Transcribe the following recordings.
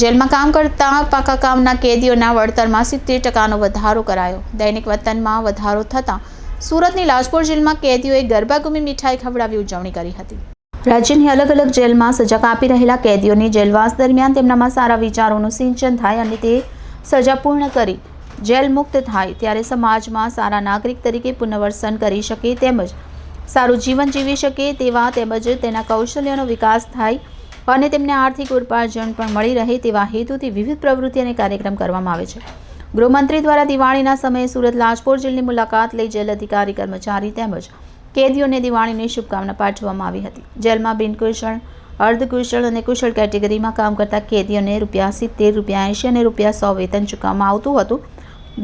જેલમાં કામ કરતા પાકા કામના કેદીઓના વળતરમાં સિત્તેર ટકાનો વધારો કરાયો. દૈનિક વતનમાં વધારો થતાં સુરતની લાજપોર જેલમાં કેદીઓએ ગરબાગુમી મીઠાઈ ખવડાવી ઉજવણી કરી હતી. રાજ્યની અલગ અલગ જેલમાં સજા કાપી રહેલા કેદીઓની જેલવાસ દરમિયાન તેમનામાં સારા વિચારોનું સિંચન થાય અને તે સજા પૂર્ણ કરી જેલ મુક્ત થાય ત્યારે સમાજમાં સારા નાગરિક તરીકે પુનર્વસન કરી શકે તેમજ સારું જીવન જીવી શકે તેવા તેમજ તેના કૌશલ્યનો વિકાસ થાય અને તેમને આર્થિક ઉપાર્જન પણ મળી રહે તેવા હેતુથી વિવિધ પ્રવૃત્તિ અને કાર્યક્રમ કરવામાં આવે છે. ગૃહમંત્રી દ્વારા દિવાળીના સમયે સુરત લાજપોર જેલની મુલાકાત લઈ જેલ અધિકારી, કર્મચારી તેમજ કેદીઓને દિવાળીની શુભકામના પાઠવવામાં આવી હતી. જેલમાં બિનકુશળ, અર્ધકુશળ અને કુશળ કેટેગરીમાં કામ કરતા કેદીઓને રૂપિયા સિત્તેર, રૂપિયા એંશી અને રૂપિયા સો વેતન ચૂકવવામાં આવતું હતું.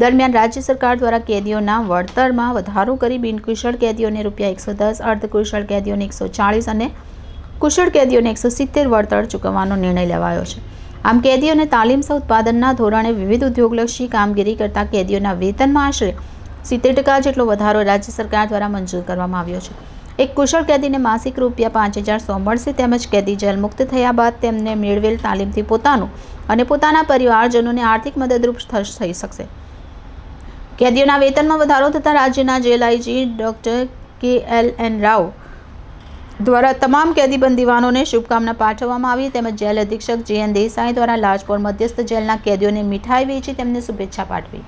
દરમિયાન રાજ્ય સરકાર દ્વારા કેદીઓના વળતરમાં વધારો કરી બિનકુશળ કેદીઓને રૂપિયા એકસો દસ, અર્ધકુશળ કેદીઓને એકસો ચાળીસ અને કુશળ કેદીઓને એકસો સિત્તેર વળતર ચૂકવવાનો નિર્ણય લેવાયો છે. આમ કેદીઓને તાલીમ સહ ઉત્પાદનના ધોરણે વિવિધ ઉદ્યોગલક્ષી કામગીરી કરતા કેદીઓના વેતનમાં આશરે સિત્તેર ટકા જેટલો વધારો રાજ્ય સરકાર દ્વારા મંજૂર કરવામાં આવ્યો છે. એક કુશળ કેદીને માસિક રૂપિયા પાંચ હજાર સો મળશે તેમજ કેદી જેલ મુક્ત થયા બાદ તેમને મેળવેલ તાલીમથી પોતાનું અને પોતાના પરિવારજનોને આર્થિક મદદરૂપ થઈ શકશે. કેદીઓના વેતનમાં વધારો થતાં રાજ્યના jail IG doctor K L N Rao દ્વારા તમામ કેદી બંદીવાનોને શુભકામના પાઠવવામાં આવી. તેમજ જેલ અધિક્ષક જે એન દેસાઈ દ્વારા લાજપોર મધ્યસ્થ જેલના કેદીઓને મીઠાઈ વેચી તેમને શુભેચ્છા પાઠવી.